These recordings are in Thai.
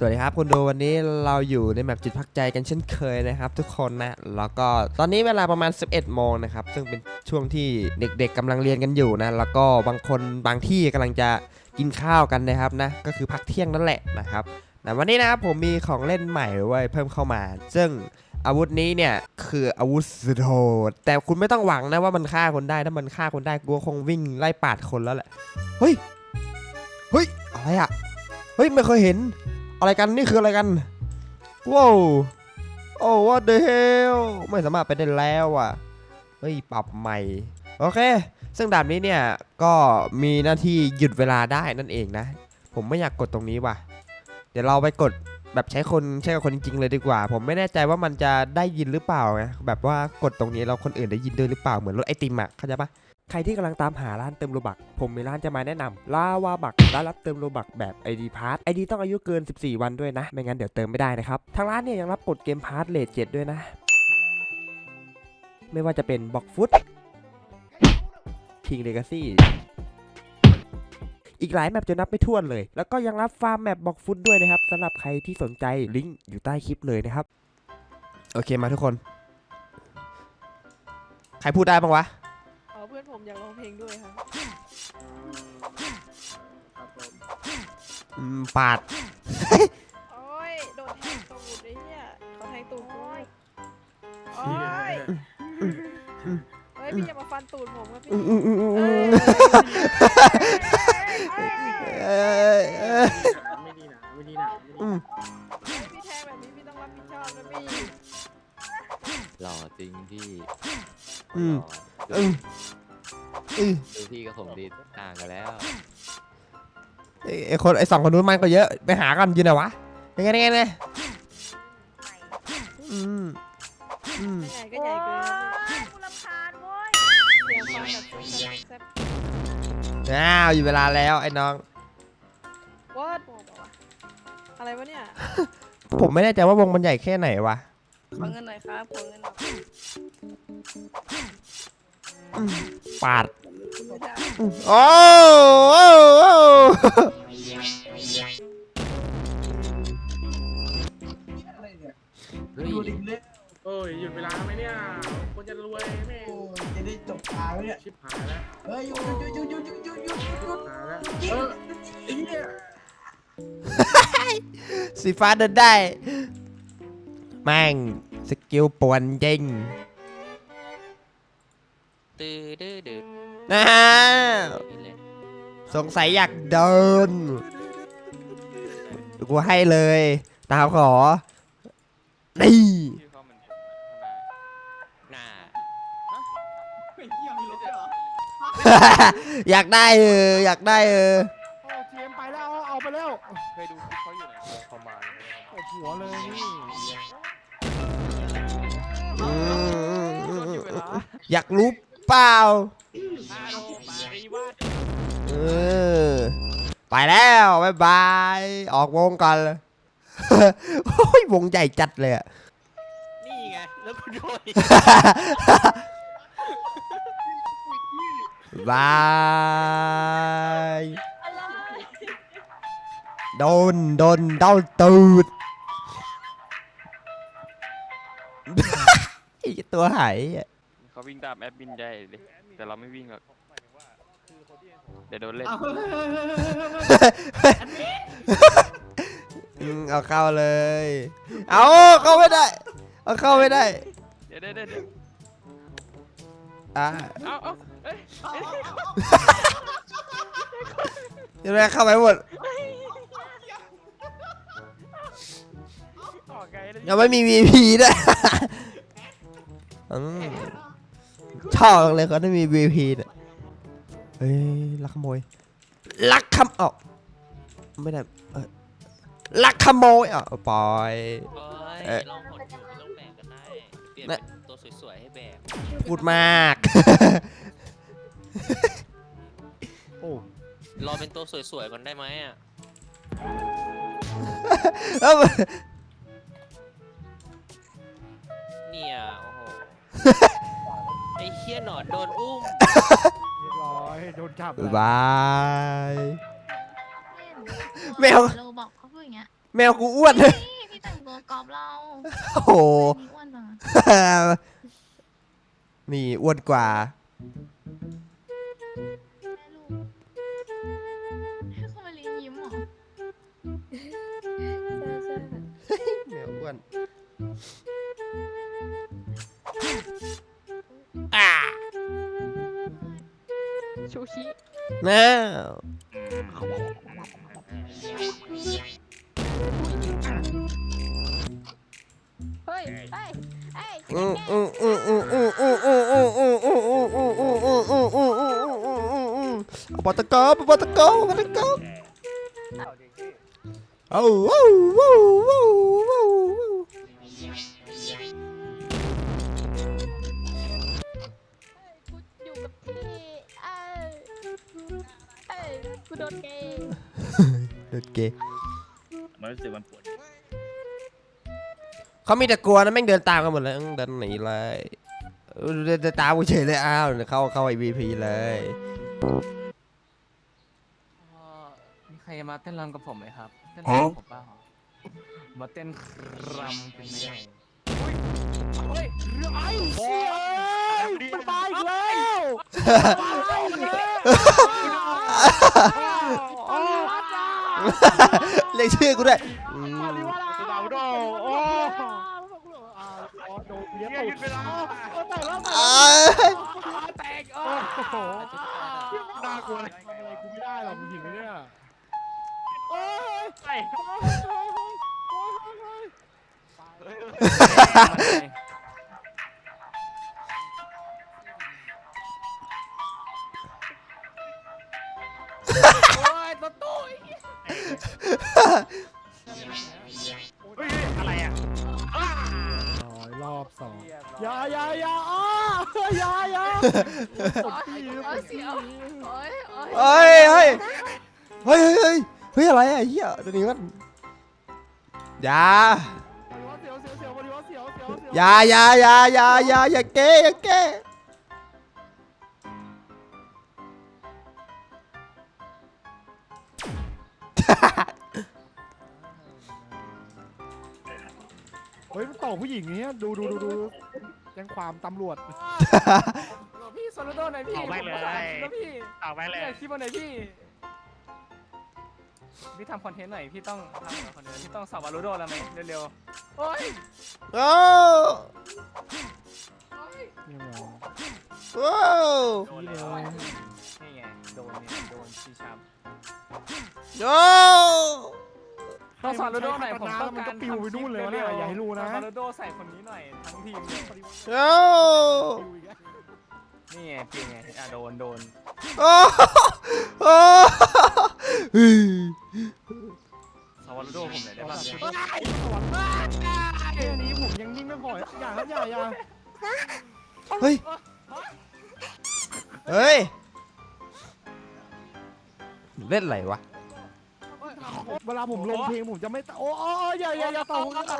สวัสดีครับคุณดูวันนี้เราอยู่ในแมปจิตพักใจกันเช่นเคยนะครับ ทุกคนนะแล้วก็ตอนนี้เวลาประมาณ 11 โมงนะครับ ซึ่งเป็นช่วงที่เด็กๆกำลังเรียนกันอยู่นะ แล้วก็บางคนบางที่กำลังจะกินข้าวกันนะครับนะก็คือพักเที่ยงนั่นแหละนะครับแต่วันนี้นะครับผมมีของเล่นใหม่ไว้เพิ่มเข้ามา ซึ่งอาวุธนี้เนี่ยคืออาวุธสุดโหดแต่คุณไม่ต้องหวังนะว่ามันฆ่าคนได้ถ้ามันฆ่าคนได้กูคงวิ่งไล่ปาดคนแล้วแหละเฮ้ยเฮ้ยอะไรอะเฮ้ยไม่เคยเห็น อะไรกันนี่คืออะไรกันว้าวโอ้ what the hell ไม่สามารถไปได้แล้วอะเฮ้ยปรับใหม่โอเค ซึ่งด่านนี้เนี่ยก็มีหน้าที่หยุดเวลาได้นั่นเองนะ ผมไม่อยากกดตรงนี้ว่ะ เดี๋ยวเราไปกดแบบใช้คนใช้กับคนจริงๆเลยดีกว่า ผมไม่แน่ใจว่ามันจะได้ยินหรือเปล่าไงแบบว่ากดตรงนี้แล้วคนอื่นได้ยินด้วยหรือเปล่าเหมือนรถไอติมอะเข้าใจปะ ใครที่กำลังตามหาร้านเติมโลบัก ผมมีร้านจะมาแนะนำลาวาบักร้านรับเติมโลบักแบบ ID p a s s ID ต้องอายุเกิน 14 วันด้วยนะ ไม่งั้นเดี๋ยวเติมไม่ได้นะครับ ทางร้านเนี่ยยังรับกดเกมพาร์ทเลทเจ็ดด้วยนะ ไม่ว่าจะเป็นบ็อกฟุตคิงเลกาซี่อีกหลายแมปจะนับไม่ถ้วนเลย แล้วก็ยังรับฟาร์มแมปบ็อกฟุตด้วยนะครับสำหรับใครที่สนใจลิงก์อยู่ใต้คลิปเลยนะครับ โอเคมาทุกคน ใครพูดได้บ้างวะ พื่อนผมอยากร้องเพลงด้วยครับอืมปาด โอ้ยโดนแทงตูดไอ้เนี่ยเขาแทงตูดกูโอ้ยเฮ้ยพี่อย่ามาฟันตูดผมครับพี่อืมอืมอืมอืมเอ้อืย อืมดูพี่กับผมดีต่างกันแล้ว ไอ้ไอ้คนไอ้สองคนนู้นมันก็เยอะไปหากันอยู่ไหนวะยังไงยังไงยังไงอืมอืมไม่ใหญ่ก็ใหญ่เกินครับพี่กูรำคาญเว้ยเสียงฟังแบบแซ่บอ้าวอยู่เวลาแล้วไอ้น้อง ๆวอดอะไรวะเนี่ยผมไม่แน่ใจว่าวงมันใหญ่แค่ไหนวะขอเงินหน่อยครับขอเงินหน่อย ปาดไม่ได้อืมโอ้โอ้โอ้เฮ้ยดูดิเล่นโอ้ยหยุดเวลาไหมเนี่ยคนจะรวยแม่งโอ้ยจะได้จบตาไหมเนี่ยชิบหายแล้วเฮ้ยหยุดหยุดหยุดหยุดหยุดหยุดหยุดหยุดหยุดหายแล้วเออไอ้เนี่ยสีฟ้าเดินได้ แม่งสกิลป่วนจริง ตื้อดื้อดื้อนะฮะนี่เลยสงสัยอยากเดินกูให้เลย ตามขอ นี่ชื่อเขามันหน้าเฮ้ยเหี้ยมีรถด้วยเหรออยากได้เอออยากได้เออโอ้เจมไปแล้วเอาเอาไปแล้วเคยดูคลิปเขาอยู่ไหนเขามาโอ้หัวเลยนี่อืมอยากรู้เปล่าอาโร มารีวาดเออ ไปแล้วบายบาย ออกวงก่อนเลยโอ้ยวงใหญ่จัดเลยอะนี่ไง แล้วกูโดนบาย โดน โดนเด้าตูด ไอ้ตัวหายอะ เขาวิ่งตามแอดมินได้เลยแต่เราไม่วิ่งหรอกเดี๋ยวโดนเล่น เอาเฮ้ยเฮ้ยเฮ้ยเฮ้ยเฮ้ยอันนี้อืมเอาเข้าเลย เอาเข้าไม่ได้ เอาเข้าไม่ได้ เดี๋ยวเดี๋ยวเดี๋ยวเดี๋ยวอะเอาเอาเอ้ยเอาเอาเอายังไงเข้าไปหมด ออกไกลเลยยังไม่มี VP ด้วยอืม ชอบจังเลยเขาได้มี VP เนี่ยเฮ้ยลักขโมยลักขโมยไม่ได้เอ้ยลักขโมยอะปล่อยโอ้ยเอ๊ะลองหดอยู่ลองแบกกันได้เปลี่ยนน่ะเป็นตัวสวยๆให้แบกพูดมากโอ้รอเป็นตัวสวยๆก่อนได้ไหมอะ เฮี้ยหนอนโดนอุ้ม เรียบร้อยโดนจับบ๊ายบายเล่นแมว เราบอกเขาพูดอย่างเงี้ยแมวกูอ้วนนี่พี่แต่งตัวกรอบเราโอ้โหมีอ้วนมานี่อ้วนกว่า ชูชิน้าเฮ้ยเฮ้ยเฮ้ยอืมอืมอืมอืมอืมอืมอืมอืมอืมอืมอืมอืมอืมอืมอืมอืมอืมอืมอืมเอาปาตะกอบปาตะกอบปาตะกอบเอาว้าวว้าวว้าว ดนเกย์เด็ดเกย์มันรู้สึกมันปวดเขามีแต่กลัวนะแม่งเดินตามกันหมดเลยอื้อเดินหนีเลยเออเดินตามกูเฉยเลยอ้าวเดี๋ยวเข้าเข้าไอวีพีเลยมีใครมาเต้นรำกับผมไหมครับเต้นรำกับผมเปล่ามาเต้นรำกันไหมเฮ้ยไอ้เชี่ยเอ้ยมันมาอีกแล้ว มาอีกแล้วโอ้จ้า เรียกชื่อกูด้วยอืมมาดิวะล่ะดาวโดโอ้อ่าอ๋อโดนเลี้ยงตูดโอ้แต่แล้วอ้ายแตกโอ้โหน่ากลัวเลยทำอะไรกูไม่ได้หรอกมึงเห็นไหมเนี่ยโอ้ อะไรอะรอบสองอย่าอย่าอย่าอ้าอย่าอย่าปวดปีโอ้ยเสียวโอ้ยโอ้ยเฮ้ยเฮ้ยเฮ้ยเฮ้ยเฮ้ยอะไรอะเฮียตัวนี้มันอยาเสียวเสียวเสียวเสียวเสียวเสียวเสียว อย่าอย่าอย่าอย่าอย่าอย่าเก้อย่าเก้ ฮ้ยมันต่อผู้หญิงเนี้ยดูดูดูดูแจ้งความตำรวจพี่โซโลโดหน่อยพี่เอาไปเลย แล้วพี่เอาไปเลยอยากคลิปวันไหนพี่พี่ทำคอนเทนต์หน่อยพี่ต้องทำคอนเทนต์พี่ต้องสาวารูโดแล้วไหมเร็วๆโอ้ยโอ้นี่เหรอโอ้โดนแล้วนี่ไงโดนเนี่ยโดนชีช้ำโอ้ ต้องสอนโรนัลโดหน่อยผมต้องมันการก็ปิวไปนู่นเลยวะเนี่ยอย่าให้รู้นะสอนโรนัลโดใส่คนนี้หน่อยทั้งทีมเลยโอ้ปิวอีกแล้วนี่ไงปิวไงอะโดนโดนโอ้โอ้สอนโรนัลโดผมหน่อยได้ป่ะแค่นี้ผมยังนิ่งไม่พออย่าครับอย่าอย่าเฮ้ยเฮ้ยเล่นอะไรวะ เวลาผมลงเพลงผมจะไม่โอ้โอ้อย่าอย่าอย่าต่อผมอย่าต่อ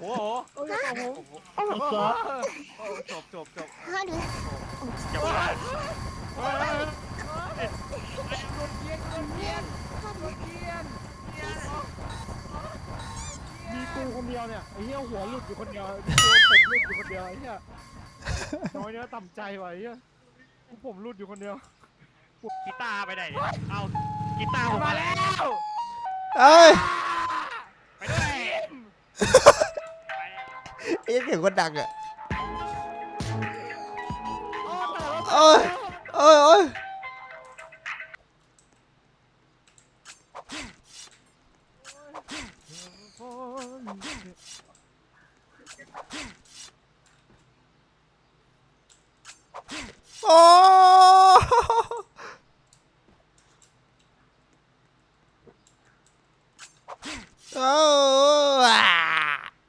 โอ้โหผมอย่าต่อผมโอ้จบจบจบมีกูคนเดียวเนี่ยไอ้เหี้ยหัวหลุดอยู่คนเดียวตัวผมหลุดอยู่คนเดียวไอ้เหี้ยน้อยเนื้อต่ำใจว่ะไอ้เหี้ยผมหลุดอยู่คนเดียวกีตาร์ไปไหนเนี่ยเอากีตาร์ผมมาแล้ว เอ้ยไปด้วยไอ้เสียงคนดังอะโอ้แต่แล้วโอ้ยโอ้ยโอ้ยโอ้ โอ้อ่า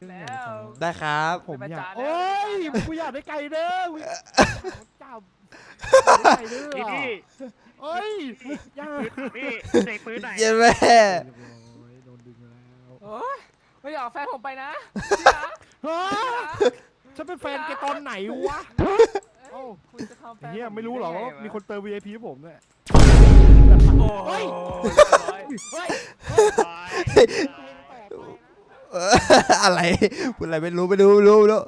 แล้ว ได้ครับ ผมอยากไปประจานแล้วโอ้ยกูอยากได้ไก่เด้อกูจับไก่เด้อนี่พี่เอ้ยอย่าพี่เสกปืนไหนเย็นแม่โดนดึงแล้วโอ้ยไม่อยากเอาแฟนผมไปนะเฮ้ยฉันเป็นแฟนแกตอนไหนวะโอ้คุณจะทำแฟไอ้นเหี้ยไม่รู้หรอกว่ามีคนเติม VIP ให้ผมเนี่ยโอ้เฮ้ย อะไรพูดอะไรไม่รู้ไม่รู้ไม่รู้ไม่รู้